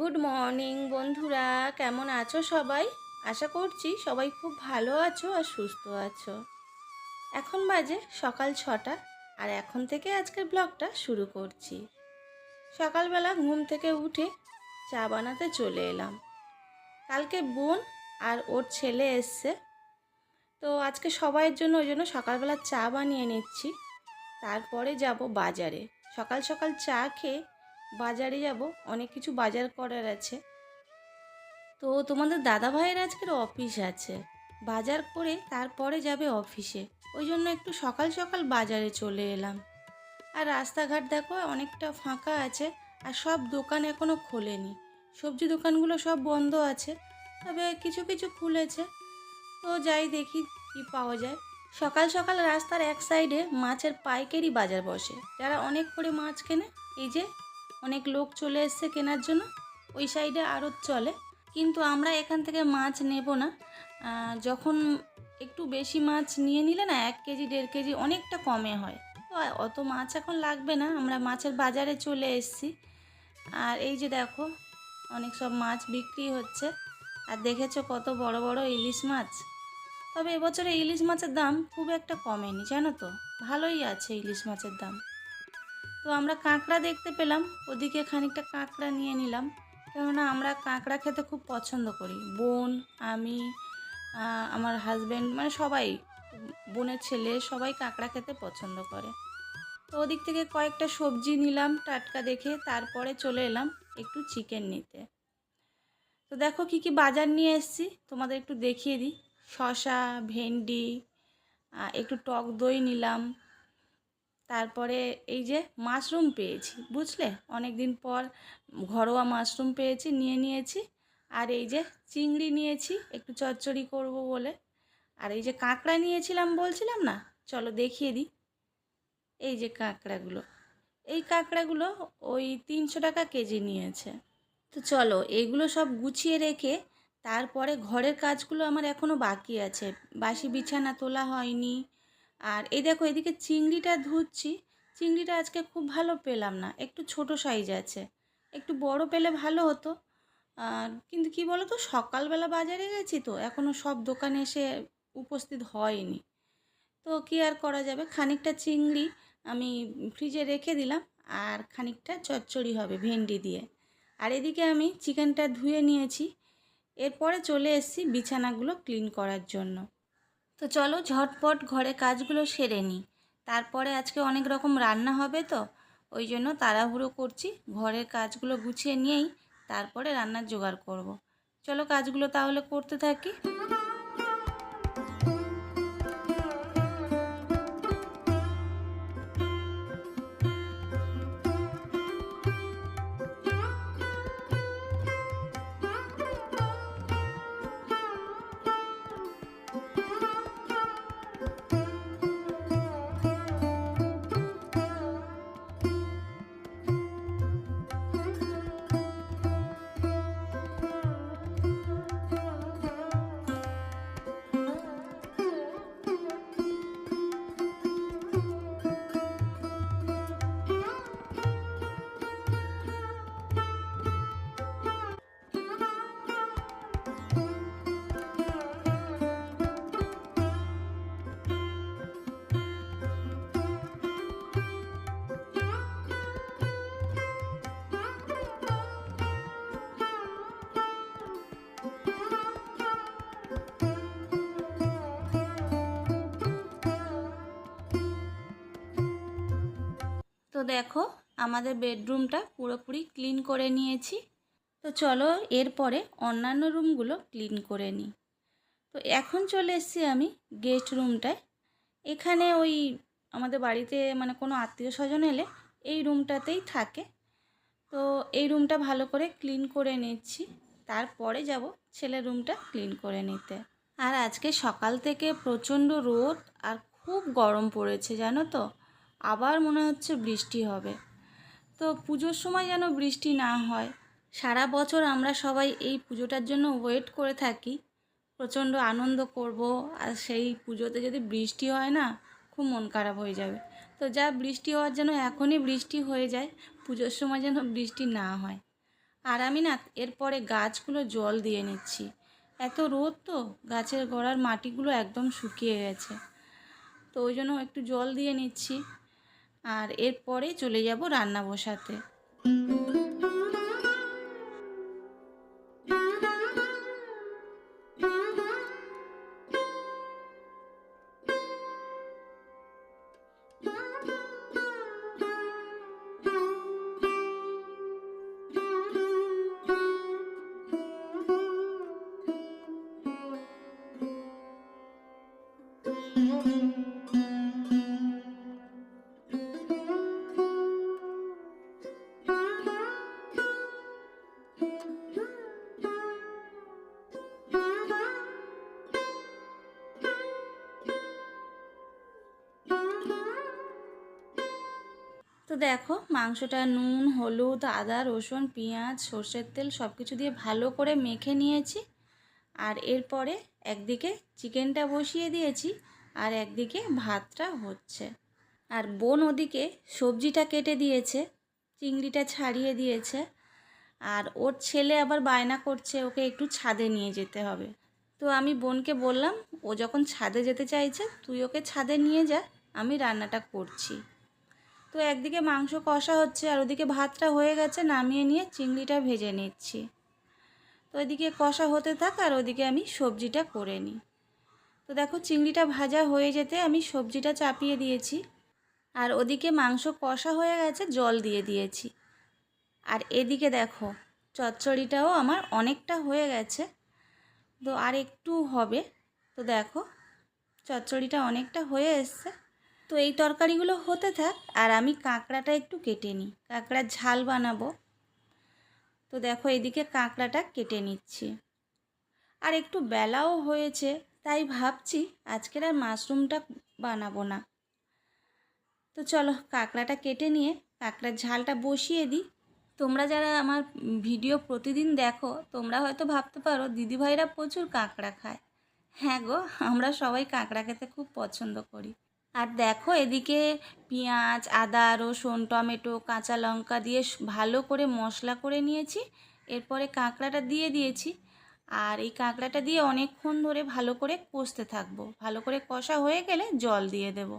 Good morning বন্ধুরা। কেমন আছো সবাই? আশা করছি সবাই খুব ভালো আছো আর সুস্থ আছো। এখন বাজে সকাল ছটা, আর এখন থেকে আজকের ব্লগটা শুরু করছি। সকালবেলা ঘুম থেকে উঠে চা বানাতে চলে এলাম। কালকে বোন আর ওর ছেলে এসছে। তো আজকে সবাইয়ের জন্য ওই জন্য সকালবেলা চা বানিয়ে নিচ্ছি। তারপরে যাব বাজারে। সকাল সকাল চা খেয়ে বাজারে যাব। অনেক কিছু বাজার করার আছে। তো তোমাদের দাদা ভাইয়ের আজকের অফিস আছে। বাজার করে তারপরে যাবে অফিসে। ওই জন্য একটু সকাল সকাল বাজারে চলে এলাম। আর রাস্তাঘাট দেখো অনেকটা ফাঁকা আছে আর সব দোকান এখনও খোলেনি। সবজি দোকানগুলো সব বন্ধ আছে। তবে কিছু কিছু খুলেছে। তো যাই দেখি কি পাওয়া যায়? সকাল সকাল রাস্তার এক সাইডে মাছের পাইকারি বাজার বসে। যারা অনেক করে মাছ কেনে, এই যে অনেক লোক চলে এসছে কেনার জন্য, ওই সাইডে আরও চলে। কিন্তু আমরা এখান থেকে মাছ নেব না। যখন একটু বেশি মাছ নিয়ে নিলে না, এক কেজি, দেড় কেজি অনেকটা কমে হয়। তো অত মাছ এখন লাগবে না, আমরা মাছের বাজারে চলে এসেছি। আর এই যে দেখো, অনেক সব মাছ বিক্রি হচ্ছে। আর দেখেছ কত বড় বড় ইলিশ মাছ? তবে এবছরে ইলিশ মাছের দাম খুব একটা কমেনি, জানো তো? ভালোই আছে ইলিশ মাছের দাম। তো আমরা কাঁকড়া দেখতে পেলাম, ওদিকে খানিকটা কাঁকড়া নিয়ে নিলাম। কেননা আমরা কাঁকড়া খেতে খুব পছন্দ করি। বোন, আমি আমার হাজব্যান্ড মানে সবাই, বোনের ছেলে, সবাই কাঁকড়া খেতে পছন্দ করে। তো ওদিক থেকে কয়েকটা সবজি নিলাম টাটকা দেখে, তারপরে চলে এলাম একটু চিকেন নিতে। তো দেখো কি কি বাজার নিয়ে এসেছি, তোমাদের একটু দেখিয়ে দিই। শশা ভেন্ডি একটু টক দই নিলাম। তারপরে এই যে মাশরুম পেয়েছি, বুঝলে? অনেক দিন পর ঘরোয়া মাশরুম পেয়েছি, নিয়ে নিয়েছি। আর এই যে চিংড়ি নিয়েছি, একটু চচ্চড়ি করব বলে। আর এই যে কাঁকড়া নিয়েছিলাম বলছিলাম না? চলো দেখিয়ে দিই। এই যে কাঁকড়াগুলো। এই কাঁকড়াগুলো ওই তিনশো টাকা কেজি নিয়েছে। তো চলো এগুলো সব গুছিয়ে রেখে তারপরে ঘরের কাজগুলো আমার এখনও বাকি আছে। বাসি বিছানা তোলা হয়নি। আর এই দেখো, এদিকে চিংড়িটা ধুচ্ছি। চিংড়িটা আজকে খুব ভালো পেলাম না। একটু ছোট সাইজ আছে। একটু বড় পেলে ভালো হতো। আর কিন্তু কি বলো তো সকালবেলা বাজারে গেছি তো এখনও সব দোকানে এসে উপস্থিত হয়নি। তো কি আর করা যাবে? খানিকটা চিংড়ি আমি ফ্রিজে রেখে দিলাম, আর খানিকটা চচ্চড়ি হবে ভেন্ডি দিয়ে। আর এদিকে আমি চিকেনটা ধুয়ে নিয়েছি। এরপরে চলে এসছি বিছানাগুলো ক্লিন করার জন্য। তো চলো ঝটপট ঘরে কাজগুলো সেরে নিই। তারপরে আজকে অনেক রকম রান্না হবে তো, ওই জন্য তাড়াহুড়ো করছি। ঘরের কাজগুলো গুছিয়ে নিয়েই তারপরে রান্নার জোগাড় করব। চলো কাজগুলো তাহলে করতে থাকি। তো দেখো, আমাদের বেডরুমটা পুরোপুরি ক্লিন করে নিয়েছি। তো চলো এরপরে অন্যান্য রুমগুলো ক্লিন করে নিই। তো এখন চলে এসেছি আমি গেস্ট রুমটায়। এখানে ওই আমাদের বাড়িতে মানে কোনো আত্মীয় স্বজন এলে এই রুমটাতেই থাকে। তো এই রুমটা ভালো করে ক্লিন করে নিচ্ছি। তারপরে যাব ছেলের রুমটা ক্লিন করে নিতে। আর আজকে সকাল থেকে প্রচণ্ড রোদ আর খুব গরম পড়েছে, জানো তো? আবার মনে হচ্ছে বৃষ্টি হবে। তো পুজোর সময় যেন বৃষ্টি না হয়, সারা বছর আমরা সবাই এই পুজোটার জন্য ওয়েট করে থাকি। প্রচণ্ড আনন্দ করব, আর সেই পুজোতে যদি বৃষ্টি হয় না, খুব মন খারাপ হয়ে যাবে। তো যা বৃষ্টি হওয়ার জন্য এখনই বৃষ্টি হয়ে যায়, পুজোর সময় যেন বৃষ্টি না হয়। আর আমি না, এরপরে গাছগুলো জল দিয়ে নিচ্ছি। এত রোদ তো, গাছের গোড়ার মাটিগুলো একদম শুকিয়ে গেছে। তো ওই জন্য একটু জল দিয়ে নিচ্ছি। আর এরপরে চলে যাব রান্না বসাতে। দেখো, মাংসটা নুন, হলুদ, আদা, রসুন, পেঁয়াজ, সর্ষের তেল সব কিছু দিয়ে ভালো করে মেখে নিয়েছি। আর এরপরে একদিকে চিকেনটা বসিয়ে দিয়েছি আর একদিকে ভাতটা হচ্ছে। আর বোন ওদিকে সবজিটা কেটে দিয়েছে, চিংড়িটা ছাড়িয়ে দিয়েছে। আর ওর ছেলে আবার বায়না করছে, ওকে একটু ছাদে নিয়ে যেতে হবে। তো আমি বোনকে বললাম, ও যখন ছাদে যেতে চাইছে, তুই ওকে ছাদে নিয়ে যা, আমি রান্নাটা করছি। তো একদিকে মাংস কষা হচ্ছে আর ওদিকে ভাতটা হয়ে গেছে, নামিয়ে নিয়ে চিংড়িটা ভেজে নিচ্ছি। তো এদিকে কষা হতে থাক আর ওদিকে আমি সবজিটা করে নিই। তো দেখো চিংড়িটা ভাজা হয়ে যেতে আমি সবজিটা চাপিয়ে দিয়েছি আর ওদিকে মাংস কষা হয়ে গেছে, জল দিয়ে দিয়েছি। আর এদিকে দেখো চচ্চড়িটাও আমার অনেকটা হয়ে গেছে। তো আর একটু হবে। তো দেখো চচ্চড়িটা অনেকটা হয়ে এসছে। তো এই তরকারিগুলো হতে থাক, আর আমি কাঁকড়াটা একটু কেটে নিই। কাঁকড়ার ঝাল বানাবো। তো দেখো এদিকে কাঁকড়াটা কেটে নিচ্ছি। আর একটু বেলাও হয়েছে, তাই ভাবছি আজকের আর মাশরুমটা বানাবো না। তো চলো কাঁকড়াটা কেটে নিয়ে কাঁকড়ার ঝালটা বসিয়ে দিই। তোমরা যারা আমার ভিডিও প্রতিদিন দেখো, তোমরা হয়তো ভাবতে পারো, দিদিভাইরা প্রচুর কাঁকড়া খায়। হ্যাঁ গো, আমরা সবাই কাঁকড়া খেতে খুব পছন্দ করি। আর দেখো এদিকে পেঁয়াজ, আদা, রসুন, টমেটো, কাঁচা লঙ্কা দিয়ে ভালো করে মশলা করে নিয়েছি। এরপরে কাঁকড়াটা দিয়ে দিয়েছি। আর এই কাঁকড়াটা দিয়ে অনেকক্ষণ ধরে ভালো করে কষতে থাকব। ভালো করে কষা হয়ে গেলে জল দিয়ে দেব।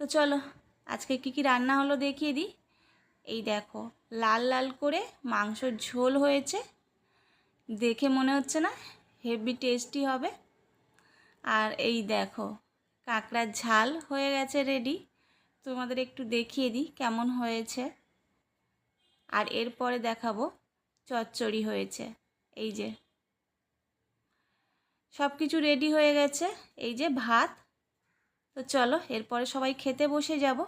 তো চলো, আজকে কি কি রান্না হলো দেখিয়ে দিই। এই দেখো, লাল লাল করে মাংসর ঝোল হয়েছে। দেখে মনে হচ্ছে না, হেভি টেস্টি হবে। আর এই দেখো কাঁকড়ার ঝাল হয়ে গেছে রেডি তোমাদের একটু দেখিয়ে দিই কেমন হয়েছে। আর এরপরে দেখাবো চচ্চড়ি হয়েছে। এই যে। সব কিছু রেডি হয়ে গেছে। এই যে ভাত। তো চলো, এরপরে সবাই খেতে বসে যাব।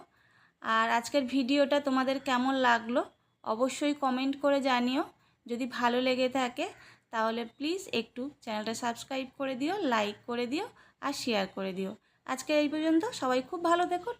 আর আজকের ভিডিওটা তোমাদের কেমন লাগল অবশ্যই কমেন্ট করে জানিও। যদি ভালো লেগে থাকে, তাহলে প্লিজ একটু চ্যানেলটা সাবস্ক্রাইব করে দিও লাইক করে দিও, আর শেয়ার করে দিও। আজকে এই পর্যন্ত। সবাই খুব ভালো দেখো